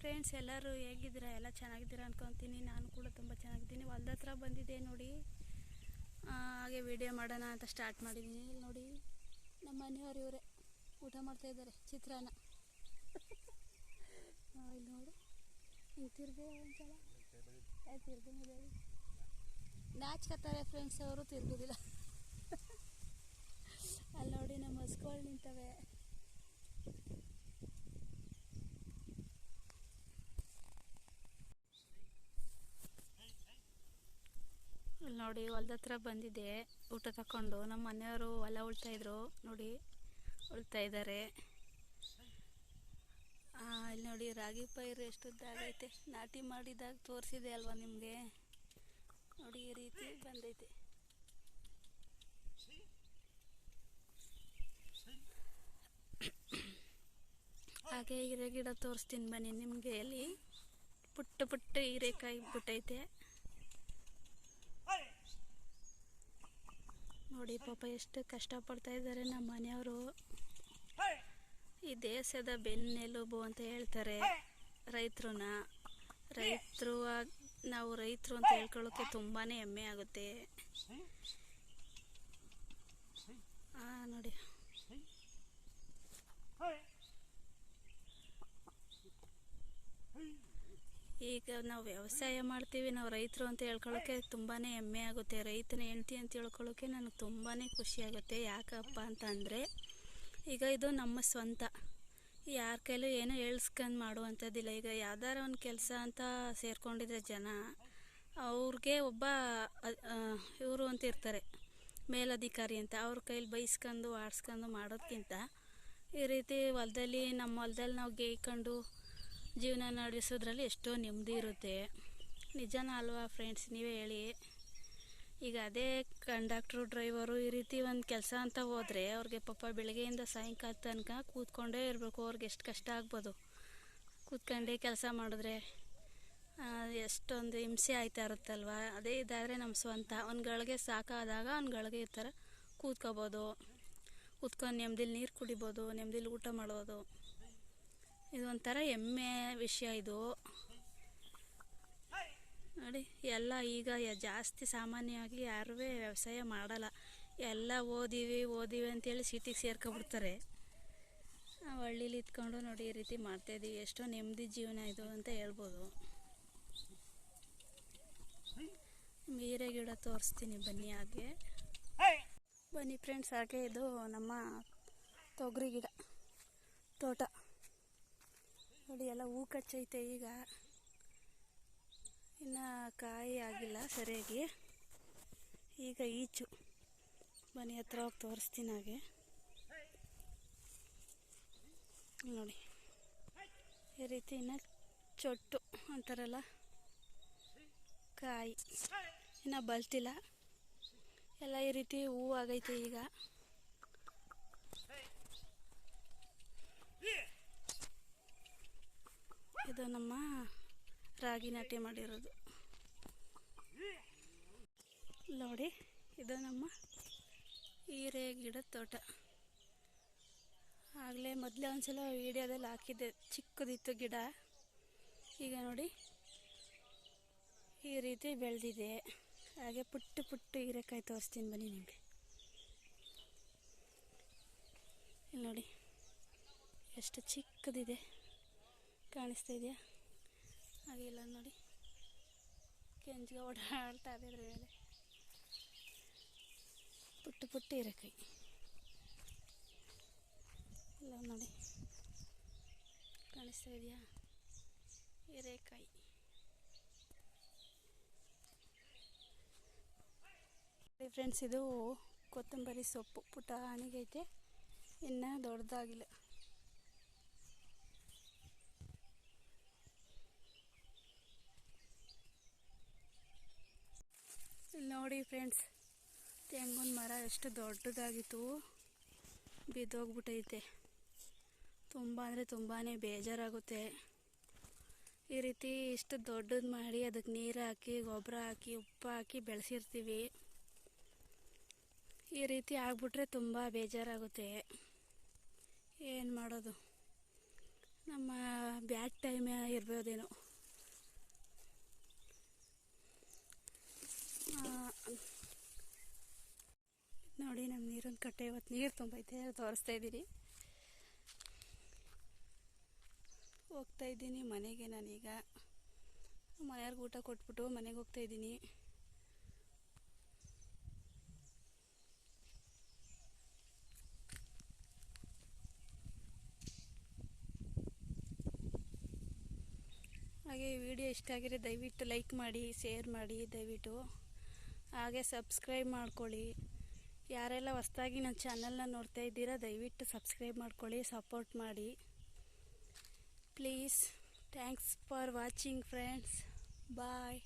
Friends ಎಲ್ಲರೂ ಹೇಗಿದ್ದೀರಾ? ಎಲ್ಲ ಚೆನ್ನಾಗಿದ್ದೀರಾ ಅನ್ಕೊತೀನಿ. ನಾನು ಕೂಡ ತುಂಬ ಚೆನ್ನಾಗಿದ್ದೀನಿ. ಹೊಲ್ದ ಹತ್ರ ಬಂದಿದ್ದೆ ನೋಡಿ. ಹಾಗೆ ವಿಡಿಯೋ ಮಾಡೋಣ ಅಂತ ಸ್ಟಾರ್ಟ್ ಮಾಡಿದ್ದೀನಿ ಇಲ್ಲಿ ನೋಡಿ ನಮ್ಮ ಮನೆಯವರು ಇವರೇ. ಊಟ ಮಾಡ್ತಾ ಇದ್ದಾರೆ. ಚಿತ್ರಾನ್ನ. ಇಲ್ಲಿ ನೋಡಿ. ಹಿಂಗೆ ತಿರ್ಗಿ ಒಂದ್ಸಲ. ಏ, ತಿರ್ಗಿ ಹೇಳಿ ನಾಚ್ಕತ್ತಾರೆ ಫ್ರೆಂಡ್ಸ್ ಅವರು ತಿರ್ಗೋದಿಲ್ಲ. ಅಲ್ಲಿ ನೋಡಿ ನಮ್ಮ ಹಸ್ಗಳು ನಿಂತವೆ ಇಲ್ಲಿ ನೋಡಿ ಹೊಲ್ದ ಹತ್ರ ಬಂದಿದ್ದೆ, ಊಟ ತಕೊಂಡು. ನಮ್ಮ ಮನೆಯವರು ಹೊಲ ಉಳ್ತಾ ಇದ್ರು, ನೋಡಿ ಉಳ್ತಾ ಇದ್ದಾರೆ ಇಲ್ಲಿ ನೋಡಿ ರಾಗಿ ಪೈರು ಎಷ್ಟು ಉದ್ದಾಗೈತೆ ನಾಟಿ ಮಾಡಿದಾಗ ತೋರಿಸಿದೆ ಅಲ್ವಾ ನಿಮಗೆ? ನೋಡಿ ಈ ರೀತಿ ಬಂದೈತೆ. ಹಾಗೆ ಹೀರೆ ಗಿಡ ತೋರಿಸ್ತೀನಿ ಬನ್ನಿ ನಿಮಗೆ. ಅಲ್ಲಿ ಪುಟ್ಟ ಪುಟ್ಟ ಹೀರೆಕಾಯಿ ಬಿಟ್ಟೈತೆ. ನೋಡಿ ಪಾಪ ಎಷ್ಟು ಕಷ್ಟಪಡ್ತಾ ಇದ್ದಾರೆ ನಮ್ಮ ಮನೆಯವರು. ಈ ದೇಶದ ಬೆನ್ನೆಲುಬು ಅಂತ ಹೇಳ್ತಾರೆ ರೈತರನ್ನ ರೈತರು ನಾವು ರೈತರು ಅಂತ ಹೇಳ್ಕೊಳ್ಳೋಕೆ ತುಂಬಾ ಹೆಮ್ಮೆ ಆಗುತ್ತೆ. ನೋಡಿ. ಈಗ ನಾವು ವ್ಯವಸಾಯ ಮಾಡ್ತೀವಿ, ನಾವು ರೈತರು ಅಂತ ಹೇಳ್ಕೊಳ್ಳೋಕೆ ತುಂಬಾ ಹೆಮ್ಮೆ ಆಗುತ್ತೆ. ರೈತನ ಹೆಂಡ್ತಿ ಅಂತ ಹೇಳ್ಕೊಳ್ಳೋಕೆ ನನಗೆ ತುಂಬಾ ಖುಷಿಯಾಗುತ್ತೆ ಯಾಕಪ್ಪ ಅಂತ ಅಂದರೆ ಈಗ ಇದು ನಮ್ಮ ಸ್ವಂತ. ಯಾರ ಕೈಲೂ ಏನೋ ಹೇಳ್ಸ್ಕೊಂಡು ಮಾಡುವಂಥದ್ದಿಲ್ಲ. ಈಗ ಯಾವ್ದಾರ ಒಂದು ಕೆಲಸ ಅಂತ ಸೇರ್ಕೊಂಡಿದ್ರೆ ಜನ, ಅವ್ರಿಗೆ ಒಬ್ಬ ಇವರು ಅಂತ ಇರ್ತಾರೆ, ಮೇಲಧಿಕಾರಿ ಅಂತ. ಅವ್ರ ಕೈಲಿ ಬೈಸ್ಕೊಂಡು ಆಡಿಸ್ಕೊಂಡು ಮಾಡೋದಕ್ಕಿಂತ ಈ ರೀತಿ ಹೊಲದಲ್ಲಿ ನಮ್ಮ ಹೊಲದಲ್ಲಿ ನಾವು ಗೇಯ್ಕೊಂಡು ಜೀವನ ನಡೆಸೋದ್ರಲ್ಲಿ ಎಷ್ಟೋ ನೆಮ್ಮದಿ ಇರುತ್ತೆ. ನಿಜನ ಅಲ್ವಾ ಫ್ರೆಂಡ್ಸ್ ನೀವೇ ಹೇಳಿ. ಈಗ ಅದೇ ಕಂಡಕ್ಟ್ರು ಡ್ರೈವರು ಈ ರೀತಿ ಒಂದು ಕೆಲಸ ಅಂತ ಹೋದರೆ ಅವ್ರಿಗೆ ಪಾಪ ಬೆಳಗ್ಗೆಯಿಂದ ಸಾಯಂಕಾಲ ತನಕ ಕೂತ್ಕೊಂಡೇ ಇರಬೇಕು. ಅವ್ರಿಗೆ ಎಷ್ಟು ಕಷ್ಟ ಆಗ್ಬೋದು. ಕೂತ್ಕೊಂಡೇ ಕೆಲಸ ಮಾಡಿದ್ರೆ ಎಷ್ಟೊಂದು ಹಿಂಸೆ ಆಯ್ತಾ ಇರುತ್ತಲ್ವ ಅದೇ ಇದಾದರೆ ನಮ್ಮ ಸ್ವಂತ. ಒಂದು ಗಳಿಗೆ ಸಾಕಾದಾಗ ಗಳಿಗೆ ಈ ಥರ ಕೂತ್ಕೋಬೋದು. ಕೂತ್ಕೊಂಡು ನೆಮ್ಮದಿಲಿ ನೀರು ಕುಡಿಬೋದು, ನೆಮ್ಮದಿಲಿ ಊಟ ಮಾಡ್ಬೋದು ಇದು ಒಂಥರ ಹೆಮ್ಮೆ ವಿಷಯ ಇದು. ನೋಡಿ, ಎಲ್ಲ ಈಗ ಜಾಸ್ತಿ ಸಾಮಾನ್ಯವಾಗಿ ಯಾರೂ ವ್ಯವಸಾಯ ಮಾಡಲ್ಲ. ಎಲ್ಲ ಓದಿವಿ ಓದಿವಿ ಅಂತೇಳಿ ಸಿಟಿಗೆ ಸೇರ್ಕೊಬಿಡ್ತಾರೆ ನಾವು ಹಳ್ಳೀಲಿ ಇದ್ಕೊಂಡು ನೋಡಿ ಈ ರೀತಿ ಮಾಡ್ತಾಯಿದ್ದೀವಿ ಎಷ್ಟೋ ನೆಮ್ಮದಿ ಜೀವನ ಇದು ಅಂತ ಹೇಳ್ಬೋದು. ಮೀರೆ ಗಿಡ ತೋರಿಸ್ತೀನಿ ಬನ್ನಿ ಹಾಗೆ. ಬನ್ನಿ ಫ್ರೆಂಡ್ಸ್ ಹಾಗೆ ಇದು ನಮ್ಮ ತೊಗರಿ ಗಿಡ, ತೋಟ. ನೋಡಿ, ಎಲ್ಲ ಹೂ ಕಚ್ಚೈತೆ ಈಗ. ಇನ್ನು ಕಾಯಿ ಆಗಿಲ್ಲ ಸರಿಯಾಗಿ. ಈಗ ಈಚು. ಮನೆ ಹತ್ರ ಹೋಗಿ ತೋರಿಸ್ತೀನಿ ಹಾಗೆ. ನೋಡಿ. ಈ ರೀತಿ ಇನ್ನು ಚೊಟ್ಟು ಅಂತಾರಲ್ಲ? ಕಾಯಿ. ಇನ್ನು ಬಲ್ತಿಲ್ಲ. ಎಲ್ಲ ಈ ರೀತಿ ಹೂ ಆಗೈತೆ ಈಗ. ಇದು ನಮ್ಮ ರಾಗಿ ನಾಟಿ ಮಾಡಿರೋದು. ನೋಡಿ, ಇದು ನಮ್ಮ ಹೀರೆ ಗಿಡದ ತೋಟ. ಆಗಲೇ ಮೊದಲೇ ಒಂದ್ಸಲ ವಿಡಿಯೋದಲ್ಲಿ ಹಾಕಿದ್ದೆ, ಚಿಕ್ಕದಿತ್ತು ಗಿಡ. ಈಗ ನೋಡಿ, ಈ ರೀತಿ ಬೆಳೆದಿದೆ. ಹಾಗೆ ಪುಟ್ಟು ಪುಟ್ಟು ಹೀರೆಕಾಯಿ ತೋರಿಸ್ತೀನಿ ಬನ್ನಿ ನಿಮಗೆ. ಇಲ್ಲಿ ನೋಡಿ, ಎಷ್ಟು ಚಿಕ್ಕದಿದೆ. ಕಾಣಿಸ್ತಾ ಇದೆಯಾ? ಹಾಗೆ ಇಲ್ಲ, ನೋಡಿ. ಕೆಂಜ್ಗೆ ಓಡಾಡ್ತಾ ಇದೆ ಅದ್ರ ಮೇಲೆ. ಪುಟ್ಟ ಪುಟ್ಟ ಹೀರೆಕಾಯಿ ಇಲ್ಲ, ನೋಡಿ. ಕಾಣಿಸ್ತಾ ಇದೆಯಾ? ಹೀರೆಕಾಯಿ ಫ್ರೆಂಡ್ಸ್ ಇದು ಕೊತ್ತಂಬರಿ ಸೊಪ್ಪು. ಪುಟ್ಟ ಇನ್ನೂ ದೊಡ್ಡದಾಗಿಲ್ಲ ಇಲ್ಲಿ ನೋಡಿ ಫ್ರೆಂಡ್ಸ್, ತೆಂಗಿನ ಮರ ಎಷ್ಟು ದೊಡ್ಡದಾಗಿತ್ತು. ಬಿದ್ದೋಗ್ಬಿಟ್ಟೈತೆ. ತುಂಬ ಅಂದರೆ ತುಂಬಾ ಬೇಜಾರಾಗುತ್ತೆ. ಈ ರೀತಿ ಇಷ್ಟು ದೊಡ್ಡದು ಮಾಡಿ ಅದಕ್ಕೆ ನೀರು ಹಾಕಿ, ಗೊಬ್ಬರ ಹಾಕಿ, ಉಪ್ಪು ಹಾಕಿ ಬೆಳೆಸಿರ್ತೀವಿ. ಈ ರೀತಿ ಆಗ್ಬಿಟ್ರೆ ತುಂಬ ಬೇಜಾರಾಗುತ್ತೆ. ಏನು ಮಾಡೋದು? ನಮ್ಮ ಬ್ಯಾಡ್ ಟೈಮ್ ಇರ್ಬೋದೇನೋ. ನೋಡಿ ನಮ್ಮ ನೀರಿನ ಕಟ್ಟೆ ಇವತ್ತು ನೀರು ತುಂಬೈತೆ ತೋರಿಸ್ತಾ ಇದ್ದೀನಿ. ಹೋಗ್ತಾ ಇದ್ದೀನಿ ಮನೆಗೆ ನಾನೀಗ. ಮನೆಯವ್ರಿಗೆ ಊಟ ಕೊಟ್ಬಿಟ್ಟು ಮನೆಗೆ ಹೋಗ್ತಾ ಇದ್ದೀನಿ. ಹಾಗೆ ವಿಡಿಯೋ ಇಷ್ಟ ಆಗಿದ್ರೆ ದಯವಿಟ್ಟು ಲೈಕ್ ಮಾಡಿ, ಶೇರ್ ಮಾಡಿ, ದಯವಿಟ್ಟು. ಹಾಗೆ ಸಬ್ಸ್ಕ್ರೈಬ್ ಮಾಡ್ಕೊಳ್ಳಿ. ಯಾರೆಲ್ಲ ಹೊಸ್ದಾಗಿ ನನ್ನ ಚಾನಲ್ನ ನೋಡ್ತಾ ಇದ್ದೀರಾ, ದಯವಿಟ್ಟು ಸಬ್ಸ್ಕ್ರೈಬ್ ಮಾಡ್ಕೊಳ್ಳಿ, ಸಪೋರ್ಟ್ ಮಾಡಿ. Please, thanks for watching friends. Bye.